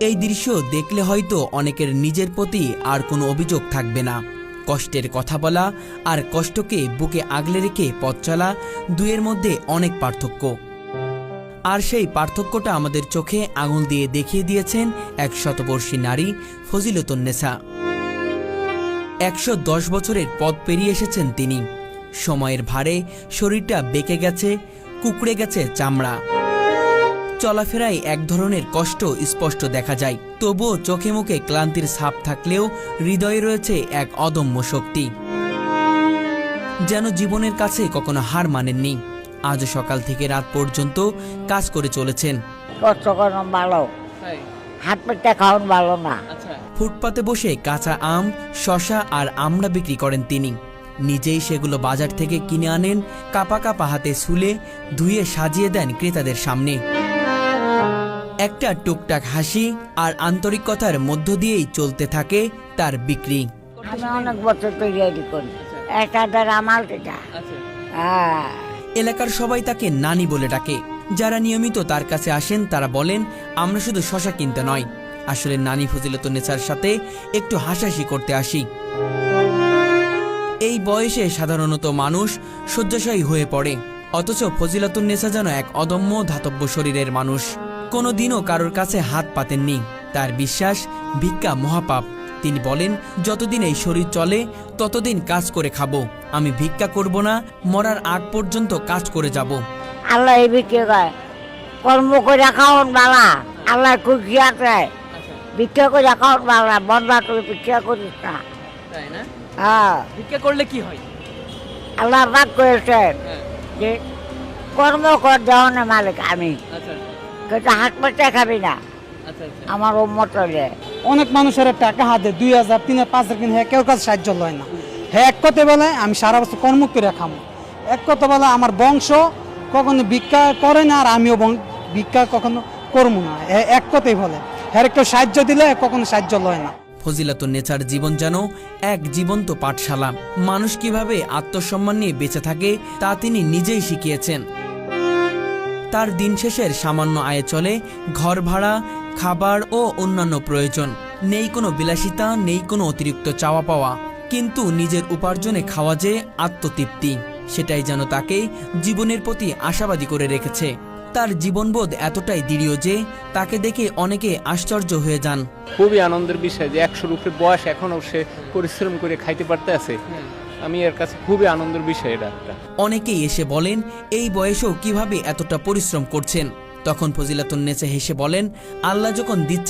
এই দৃশ্য দেখলে হয়তো অনেকের নিজের প্রতি আর কোনো অভিযোগ থাকবে না। কষ্টের কথা বলা আর কষ্টকে বুকে আগলে রেখে পথ চলা দুয়ের মধ্যে অনেক পার্থক্য। আর সেই পার্থক্যটা আমাদের চোখে আঙুল দিয়ে দেখিয়ে দিয়েছেন এক শতবর্ষী নারী ফজিলতুন্নেসা একশো দশ বছরের পথ পেরিয়ে এসেছেন তিনি। সময়ের ভারে শরীরটা বেঁকে গেছে, কুকড়ে গেছে চামড়া। চলাফেরায় এক ধরনের কষ্ট স্পষ্ট দেখা যায়। তবুও চোখে মুখে ক্লান্তির ছাপ থাকলেও হৃদয়ে রয়েছে এক অদম্য শক্তি। যেন জীবনের কাছে কখনো হার মানেননি। আজও সকাল থেকে রাত পর্যন্ত কাজ করে চলেছেন। কষ্ট করানো ভালো। হাত পেটে খাওয়ান ভালো না। ফুটপাতে বসে কাঁচা আম শশা আর আমড়া বিক্রি করেন তিনি। নিজেই সেগুলো বাজার থেকে কিনে আনেন কাপা কাপা হাতে শুলে ধুয়ে সাজিয়ে দেন ক্রেতাদের সামনে। একটা টুকটাক হাসি আর আন্তরিকতার মধ্য দিয়েই চলতে থাকে তার বিক্রি। আমি অনেক বছর তৈরি করি একটা দ্বারা আমার হ্যাঁ। এলাকার সবাই তাকে নানি বলে ডাকে। যারা নিয়মিত তার কাছে আসেন তারা বলেন আমরা শুধু শশা কিনতে নয়। আসলে নানি ফজিলত নেচার সাথে একটু হাসাহাসি করতে আসি। এই বয়সে সাধারণত মানুষ শয্যাশায়ী হয়ে পড়ে। অথচ ফজিলাতুন ফজিলাতুন্নেসা যেন এক অদম্য ধাতব্য শরীরের মানুষ। কোনো দিনও কারোর কাছে হাত পাতেননি। তার বিশ্বাস ভিক্ষা মহাপাপ। তিনি বলেন যতদিন এই শরীর চলে ততদিন কাজ করে খাব। আমি ভিক্ষা করব না মরার আগ পর্যন্ত কাজ করে যাব। আল্লাহ এই বিক্রি করে কর্ম করে খাওয়ান বালা। আল্লাহ খুশি আছে ভিক্ষা করে খাওয়ান বালা। বন্ধা করে ভিক্ষা করিস না। তাই না? হ্যাঁ। ভিক্ষা করলে কি হয়? আল্লাহ রাগ করেছেন হ্যাঁ। যে কর্ম কর দেওয়ানের মালিক আমি। আচ্ছা। কিন্তু হাত পেটে খাবি না। আচ্ছা আচ্ছা। আমার উম্মত হলে অনেক মানুষের টাকা হাতে দুই হাজার তিন হাজার পাঁচ হাজার কিনে হ্যাঁ কেউ কাছে সাহায্য লয় না। হ্যাঁ এক কথা বলে আমি সারা বছর কর্ম করে খামো। এক কথা বলে আমার বংশ কখনো ভিক্ষা করে না আর আমিও বং- ভিক্ষা কখনো করব না। হ্যাঁ এক কথাই বলে। হ্যাঁ কেউ সাহায্য দিলে কখনো সাহায্য লয় না। ফজিলাতুন নেচার জীবন যেন এক জীবন্ত পাঠশালা। মানুষ কীভাবে আত্মসম্মান নিয়ে বেঁচে থাকে তা তিনি নিজেই শিখিয়েছেন। তার দিন শেষের সামান্য আয়ে চলে ঘর ভাড়া খাবার ও অন্যান্য প্রয়োজন। নেই কোনো বিলাসিতা নেই কোনো অতিরিক্ত চাওয়া পাওয়া। কিন্তু নিজের উপার্জনে খাওয়া যে আত্মতৃপ্তি সেটাই যেন তাকে জীবনের প্রতি আশাবাদী করে রেখেছে। তার জীবনবোধ এতটাই দৃঢ় যে তাকে দেখে অনেকে আশ্চর্য হয়ে যান। খুবই আনন্দের বিষয় যে একশো উপরে বয়স এখনও সে পরিশ্রম করে খাইতে পারতে আছে। আমি এর কাছে খুবই আনন্দের বিষয় এটা একটা। অনেকেই এসে বলেন, এই বয়সেও কীভাবে এতটা পরিশ্রম করছেন? তখন ফজিলাতুন নেচে হেসে বলেন, আল্লাহ যখন দিচ্ছে